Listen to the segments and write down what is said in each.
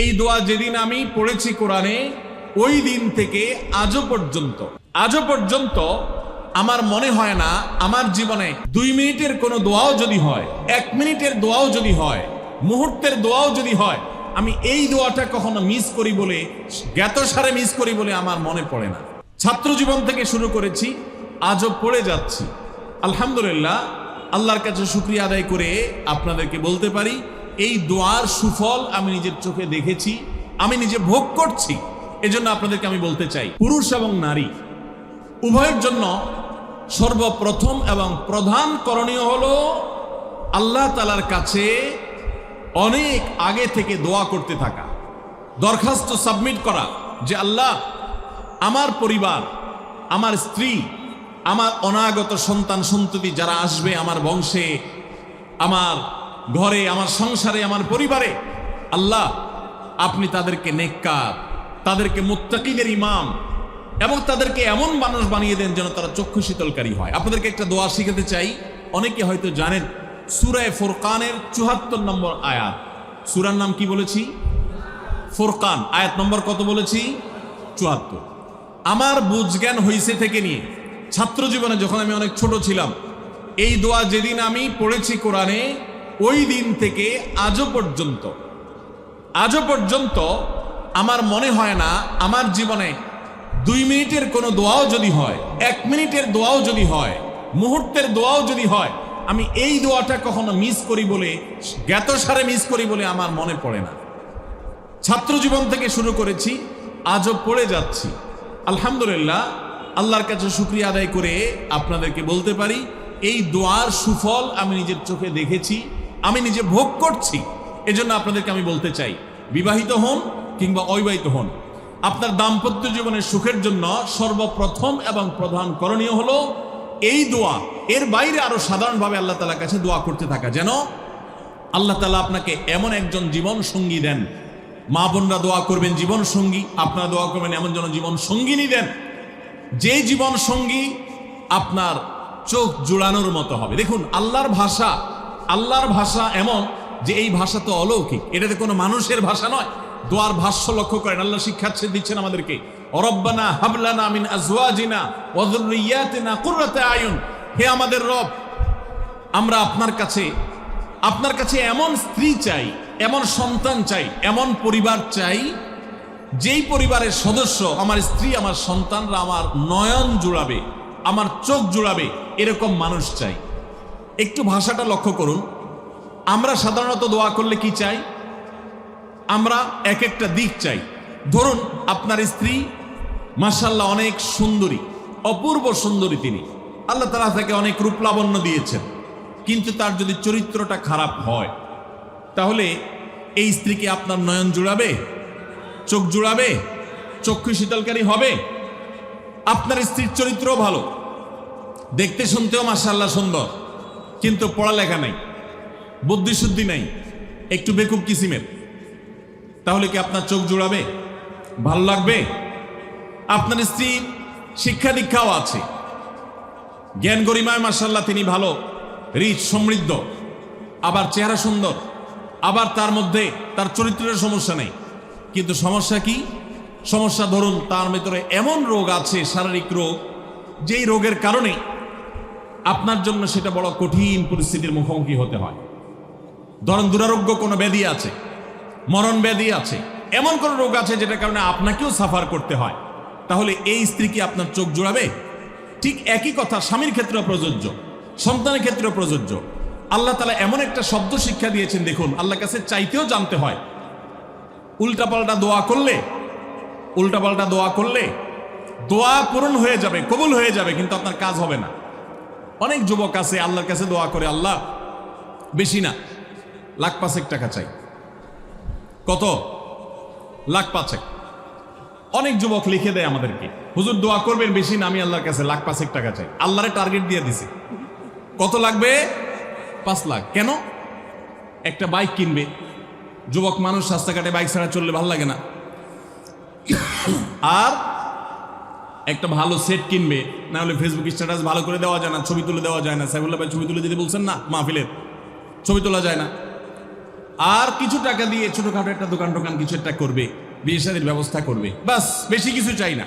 এই দোয়া যেদিন আমি পড়েছি কোরআনে, ওই দিন থেকে আজও পর্যন্ত। আজও পর্যন্ত আমার মনে হয় না আমার জীবনে দুই মিনিটের কোনো দোয়াও যদি হয়, এক মিনিটের দোয়াও যদি হয়, মুহূর্তের দোয়াও যদি হয়, আমি এই দোয়াটা কখনো মিস করি বলে, জ্ঞাত সারে মিস করি বলে আমার মনে পড়ে না। ছাত্র জীবন থেকে শুরু করেছি, আজও পড়ে যাচ্ছি। আলহামদুলিল্লাহ, আল্লাহর কাছে শুক্রিয়া আদায় করে আপনাদেরকে বলতে পারি এই দোয়ার সুফল আমি নিজের চোখে দেখেছি, আমি নিজে ভোগ করছি। এজন্য আপনাদেরকে আমি বলতে চাই, পুরুষ এবং নারী, উভয়ের জন্য সর্বপ্রথম এবং প্রধান করণীয় হল আল্লাহ তালার কাছে অনেক আগে থেকে দোয়া করতে থাকা, দরখাস্ত সাবমিট করা যে, আল্লাহ, আমার পরিবার, আমার স্ত্রী, আমার অনাগত সন্তান সন্ততি যারা আসবে আমার বংশে, আমার ঘরে, আমার সংসারে, আমার পরিবারে, আল্লাহ, আপনি তাদেরকে নেককার, তাদেরকে মুত্তাকিদের ইমাম, এবং তাদেরকে এমন মানুষ বানিয়ে দেন যেন তারা চক্ষু শীতলকারী হয়। আপনাদেরকে একটা দোয়া শিখাতে চাই। অনেকে হয়তো জানেন, সুরায় ফোরকানের চুহাত্তর নম্বর আয়াত। সুরার নাম কি বলেছি? ফোরকান, আয়াত নম্বর কত বলেছি? চুয়াত্তর। আমার বুঝজ্ঞান হইছে থেকে নিয়ে, ছাত্র জীবনে যখন আমি অনেক ছোট ছিলাম, এই দোয়া যেদিন আমি পড়েছি কোরআনে ওই দিন থেকে আজও পর্যন্ত। আজও পর্যন্ত আমার মনে হয় না, আমার জীবনে দুই মিনিটের কোনো দোয়াও যদি হয়, এক মিনিটের দোয়াও যদি হয়, মুহূর্তের দোয়াও যদি হয়, আমি এই দোয়াটা কখনো মিস করি বলে, জ্ঞাত সারে মিস করি বলে আমার মনে পড়ে না। ছাত্র জীবন থেকে শুরু করেছি, আজও পড়ে যাচ্ছি। আলহামদুলিল্লাহ, আল্লাহর কাছে শুক্রিয়া আদায় করে আপনাদেরকে বলতে পারি, এই দোয়ার সুফল আমি নিজের চোখে দেখেছি। আমি নিজে ভোগ করছি, এজন্য আপনাদেরকে আমি বলতে চাই, বিবাহিত হন কিংবা অবিবাহিত হন, আপনার দাম্পত্য জীবনের সুখের জন্য সর্বপ্রথম এবং প্রধান করণীয় হলো এই দোয়া। এর বাইরে আরও সাধারণভাবে আল্লাহ তালার কাছে দোয়া করতে থাকা। যেন আল্লাহ তালা আপনাকে এমন একজন জীবন সঙ্গী দেন। মা বোনরা দোয়া করবেন জীবন সঙ্গী আপনারা দোয়া করবেন এমন যেন জীবন সঙ্গিনী দেন। যে জীবন সঙ্গী আপনার চোখ জোড়ানোর মতো হবে। দেখুন, আল্লাহর ভাষা আল্লাহর ভাষা এমন যে এই ভাষা তো অলৌকিক। এটাতে কোনো মানুষের ভাষা নয়। দোয়ার ভাষ্য লক্ষ্য করেন, আল্লাহ শিক্ষাচ্ছে দিচ্ছেন আমাদেরকে। অরব্বানা হাবলানা মিন আজওয়াজিনা ওয়া যুররিয়াতিনা কুররাতা আয়ুন। হে আমাদের রব, আমরা আপনার কাছে আপনার কাছে এমন স্ত্রী চাই, এমন সন্তান চাই, এমন পরিবার চাই, যেই পরিবারের সদস্য আমার স্ত্রী, আমার সন্তানরা আমার নয়ন জুড়াবে, আমার চোখ জুড়াবে, এরকম মানুষ চাই। একটু ভাষাটা লক্ষ্য করুন। আমরা সাধারণত দোয়া করলে কি চাই? আমরা এক একটা দিক চাই। ধরুন, আপনার স্ত্রী মাসাল্লাহ অনেক সুন্দরী, অপূর্ব সুন্দরী তিনি। আল্লাহ তালা তাকে অনেক রূপলাবণ্য দিয়েছেন। কিন্তু তার যদি চরিত্রটা খারাপ হয়, তাহলে এই স্ত্রীকে আপনার নয়ন জুড়াবে? চোখ জুড়াবে? চক্ষু শীতলকারী হবে? আপনার স্ত্রীর চরিত্রও ভালো। দেখতে শুনতেও মাসাল্লাহ সুন্দর। কিন্তু পড়ালেখা নাই, বুদ্ধিশুদ্ধি নাই, একটু বেকুব কিসিমের। তাহলে কি আপনার চোখ জুড়াবে? ভালো লাগবে? আপনার স্ত্রী শিক্ষা দীক্ষাও আছে। জ্ঞান গরিমায় মাসাল্লাহ তিনি ভালো রিচ সমৃদ্ধ, আবার চেহারা সুন্দর, আবার তার মধ্যে তার চরিত্রের সমস্যা নেই। কিন্তু সমস্যা কি? সমস্যা ধরুন তার ভিতরে এমন রোগ আছে, শারীরিক রোগ, যেই রোগের কারণে আপনার জন্য সেটা বড় কঠিন পরিস্থিতির মুখোমুখি হতে হয়। ধরেন দুরারোগ্য কোনো ব্যাধি আছে, মরণ ব্যাধি আছে, এমন কোনো রোগ আছে যেটার কারণে আপনাকেও সাফার করতে হয়। তাহলে এই স্ত্রী কি আপনার চোখ জোড়াবে? ঠিক একই কথা, স্বামীর ক্ষেত্রে প্রযোজ্য, সন্তানের ক্ষেত্রে প্রযোজ্য। আল্লাহ তালা এমন একটা শব্দ শিক্ষা দিয়েছেন, দেখুন আল্লাহ কাছে চাইতেও জানতে হয়। উল্টাপাল্টা দোয়া করলে উল্টাপাল্টা দোয়া করলে দোয়া পূরণ হয়ে যাবে, কবুল হয়ে যাবে, কিন্তু আপনার কাজ হবে না। অনেক যুবক আছে, আল্লাহর কাছে দোয়া করে, আল্লাহ, বেশি না, লাখ পাঁচেক টাকা চাই। কত? লাখ পাঁচেক। অনেক যুবক লিখে দেয় আমাদেরকে, হুজুর, দোয়া করবেন বেশি না, আমি আল্লাহর কাছে লাখ পাঁচেক টাকা চাই। আল্লাহরে টার্গেট দিয়ে দিছি। কত লাগবে? পাঁচ লাখ। কেন? একটা বাইক কিনবে। যুবক মানুষ রাস্তাঘাটে বাইক ছাড়া চললে ভালো লাগে না। আর একটা ভালো সেট কিনবে না হলে ফেসবুক স্ট্যাটাস ভালো করে দেওয়া যায় না, ছবি তুলে দেওয়া যায় না। সাইবুল্লাহ ভাই ছবি তুলে দিতে বলছেন না? মাহফিলের। ছবি তোলা যায় না। আর কিছু টাকা দিয়ে ছোটখাটো একটা দোকান টোকান কিছু একটা করবে, বিয়ে ব্যবস্থা করবে। বাস বেশি কিছু চাই না।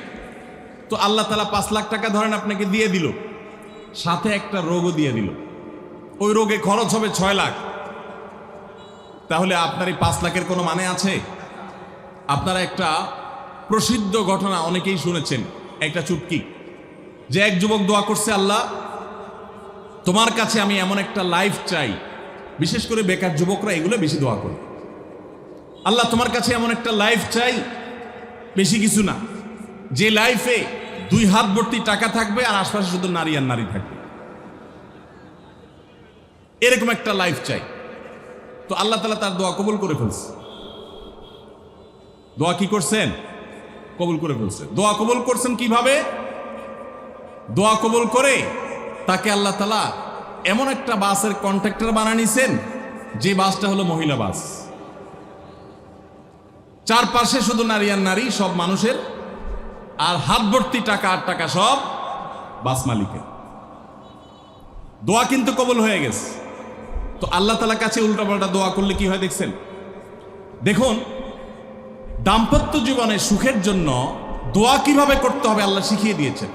তো আল্লাহ তালা পাঁচ লাখ টাকা ধরেন আপনাকে দিয়ে দিল, সাথে একটা রোগও দিয়ে দিল। ওই রোগে খরচ হবে ছয় লাখ। তাহলে আপনার এই পাঁচ লাখের কোনো মানে আছে? আপনারা একটা প্রসিদ্ধ ঘটনা অনেকেই শুনেছেন। একটা চুটকি। যে এক যুবক দোয়া করছে, আল্লাহ, তোমার কাছে আমি এমন একটা লাইফ চাই। বিশেষ করে বেকার যুবকরা এগুলো বেশি দোয়া করে। আল্লাহ, তোমার কাছে এমন একটা লাইফ চাই, বেশি কিছু না। যে লাইফে দুই হাত ভর্তি টাকা থাকবে আর আশপাশে শুধু নারী আর নারী থাকবে। এরকম একটা লাইফ চাই। তো আল্লাহ তালা তার দোয়া কবুল করে ফেলছে। দোয়া কি করছেন? কবুল করে ফেলছে। দোয়া কবুল করছেন কীভাবে? দোয়া কবুল করে তাকে আল্লাহ তালা এমন একটা বাসের কন্ট্রাক্টর বানানিছেন যে বাসটা হলো মহিলা বাস। চারপাশে শুধু নারী আর নারী, সব মানুষের, আর হাত ভর্তি টাকা আর টাকা সব বাস মালিকের। দোয়া কিন্তু কবল হয়ে গেছে। তো আল্লাহ তালার কাছে উল্টাপাল্টা দোয়া করলে কি হয় দেখছেন? দেখুন দাম্পত্য জীবনে সুখের জন্য দোয়া কীভাবে করতে হবে আল্লাহ শিখিয়ে দিয়েছেন।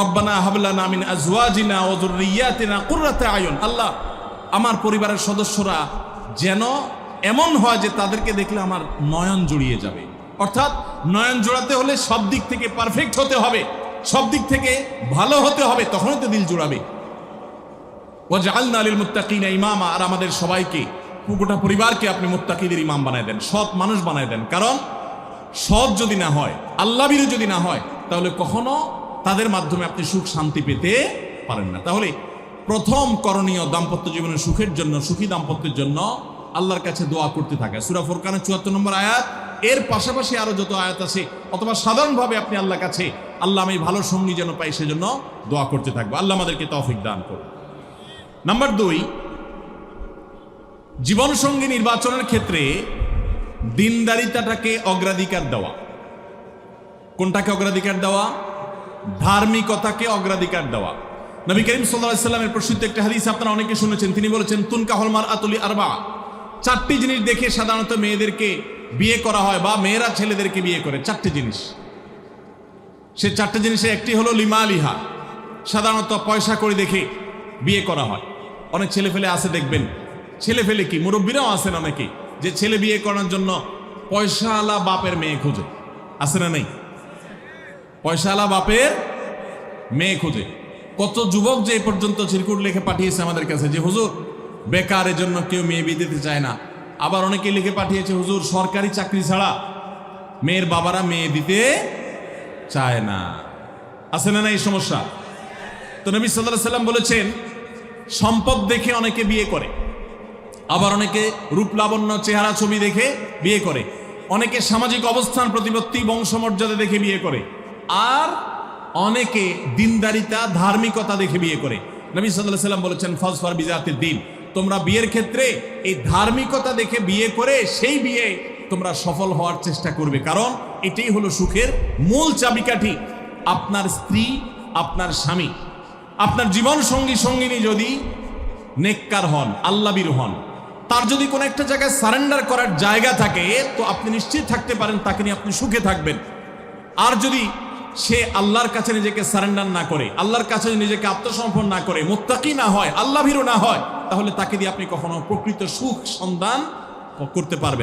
রব্বানা হাবলানা মিন আজওয়াজিনা ওয়া যুররিয়াতিনা কুররাতা আয়ুন। আল্লাহ, আমার পরিবারের সদস্যরা যেন এমন হয় যে তাদেরকে দেখলে আমার নয়ন জুড়িয়ে যাবে। অর্থাৎ নয়ন জোড়াতে হলে সব দিক থেকে পারফেক্ট হতে হবে, সব দিক থেকে ভালো হতে হবে, তখনই তো দিল জোড়াবে। ওয়াজআলনা আলিল মুত্তাকিনা ইমামা, আর আমাদের সবাইকে গোটা পরিবারকে আপনি মুত্তাকিদের ইমাম বানায় দেন, সৎ মানুষ বানায় দেন। কারণ সৎ যদি না হয় আল্লাহ আল্লাহবিরু যদি না হয়, তাহলে কখনো তাদের মাধ্যমে আপনি সুখ শান্তি পেতে পারেন না। তাহলে প্রথম করণীয় দাম্পত্য জীবনের সুখের জন্য, সুখী দাম্পত্যের জন্য আল্লাহর কাছে দোয়া করতে থাকে। সুরা ফোরকানের চুয়াত্তর নম্বর আয়াত, এর পাশাপাশি আরও যত আয়াত আছে, অথবা সাধারণভাবে আপনি আল্লাহর কাছে আল্লাহ আমি ভালো সঙ্গী যেন পাই, সেজন্য দোয়া করতে থাকব। আল্লাহ আমাদেরকে তৌফিক দান করুন। নাম্বার দুই জীবনসঙ্গী নির্বাচনের ক্ষেত্রে দিনদারিতাটাকে অগ্রাধিকার দেওয়া। কোনটাকে অগ্রাধিকার দেওয়া? ধার্মিকতাকে অগ্রাধিকার দেওয়া। নবী করিম সাল্লাহ সাল্লামের প্রসিদ্ধ একটা হাদিস আপনারা অনেকে শুনেছেন। তিনি বলেছেন, তুনকা হলমার আতুলি আরবা। চারটি জিনিস দেখে সাধারণত মেয়েদেরকে বিয়ে করা হয় বা মেয়েরা ছেলেদেরকে বিয়ে করে। চারটি জিনিস। সে চারটে জিনিসে একটি হলো লিমা লিহা সাধারণত পয়সা করে দেখে বিয়ে করা হয়। অনেক ছেলে ফেলে আছে, দেখবেন। ছেলে ফেলে কি? মুরব্বীরাও আছেন অনেকে যে ছেলে বিয়ে করার জন্য পয়সাওয়ালা বাপের মেয়ে খুঁজে। আছে না নেই? পয়সাওয়ালা বাপের মেয়ে খুঁজে। কত যুবক যে পর্যন্ত চিরকুট লিখে পাঠিয়েছে আমাদের কাছে যে, হুজুর বেকারের জন্য কেউ মেয়ে বিয়ে দিতে চায় না। আবার অনেকে লিখে পাঠিয়েছে, হুজুর, সরকারি চাকরি ছাড়া মেয়ের বাবারা মেয়ে দিতে চায় না। আছে না না এই সমস্যা? তো নবী সাল্লাহ সাল্লাম বলেছেন, সম্পদ দেখে অনেকে বিয়ে করে। আবার অনেকে রূপ লাবণ্য চেহারা ছবি দেখে বিয়ে করে। অনেকে সামাজিক অবস্থান প্রতিপত্তি, বংশমর্যাদা দেখে বিয়ে করে। আর অনেকে দিনদারিতা, ধার্মিকতা দেখে বিয়ে করে। নবী সাল্লাহ সাল্লাম বলেছেন, ফজফর বিজাতের দিন। তোমরা বিয়ের ক্ষেত্রে এই ধার্মিকতা দেখে বিয়ে করে সেই বিয়ে তোমরা সফল হওয়ার চেষ্টা করবে। কারণ এটাই হলো সুখের মূল চাবিকাঠি। আপনার স্ত্রী, আপনার স্বামী, আপনার জীবন সঙ্গী সঙ্গিনী যদি নেককার হন, আল্লাবির হন তার যদি কোনো একটা জায়গায় সারেন্ডার করার জায়গা থাকে, তো আপনি নিশ্চিত থাকতে পারেন তাকে নিয়ে আপনি সুখে থাকবেন। আর যদি সে আল্লাহর কাছে নিজেকে সারেন্ডার না করে, আল্লাহর কাছে নিজেকে আত্মসমর্পণ না করে, মোত্তাকি না হয় আল্লাহ ভীরু না হয়, তাহলে তাকে দিয়ে আপনি কখনো প্রকৃত সুখ সন্ধান করতে পারবেন